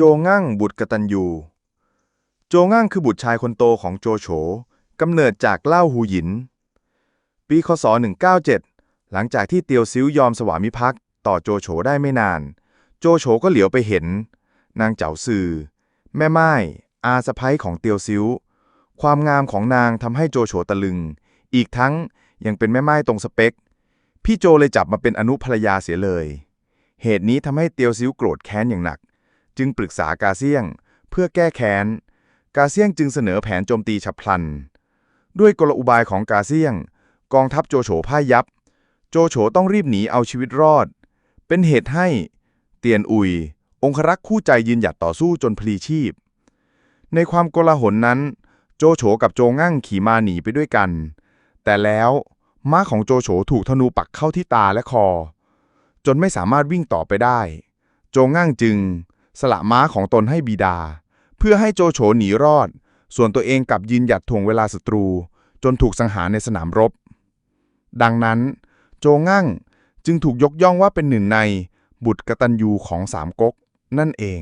โจงั่งบุตรกตัญญูโจงั่งคือบุตรชายคนโตของโจโฉกำเนิดจากเล่าหูหยิน ปีคศ 197 หลังจากที่เตียวซิ้วยอมสวามิภักดิ์ต่อโจโฉได้ไม่นาน โจโฉก็เหลียวไปเห็น นางเจ้าซือ แม่ไม้อาสะพ้ยของเตียวซิ้ว ความงามของนางทำให้โจโฉตะลึง อีกทั้งยังเป็นแม่ไม้ตรงสเปค พี่โจเลยจับมาเป็นอนุภรรยาเสียเลย เหตุนี้ทำให้เตียวซิ้วโกรธแค้นอย่างหนัก จึงปรึกษากาเซียง เพื่อแก้แค้น กาเซียงจึงเสนอแผนโจมตีฉับพลัน ด้วยกลอุบายของกาเซียง กองทัพโจโฉพ่ายยับ โจโฉต้องรีบหนีเอาชีวิตรอด เป็นเหตุให้เตียนอุย องครักษ์คู่ใจยืนหยัดต่อสู้จนพลีชีพ ในความโกลาหลนั้น โจโฉกับโจงั่งขี่ม้าหนีไปด้วยกัน แต่แล้วม้าของโจโฉถูกธนูปักเข้าที่ตาและคอ จนไม่สามารถวิ่งต่อไปได้ โจงั่งจึง สละม้าของตนให้บิดา เพื่อให้โจโฉหนีรอด ส่วนตัวเองกลับยืนหยัดถ่วงเวลาศัตรู จนถูกสังหารในสนามรบ ดังนั้น โจงั่งจึงถูกยกย่องว่าเป็นหนึ่งในบุตรกตัญญูของสามก๊กนั่นเอง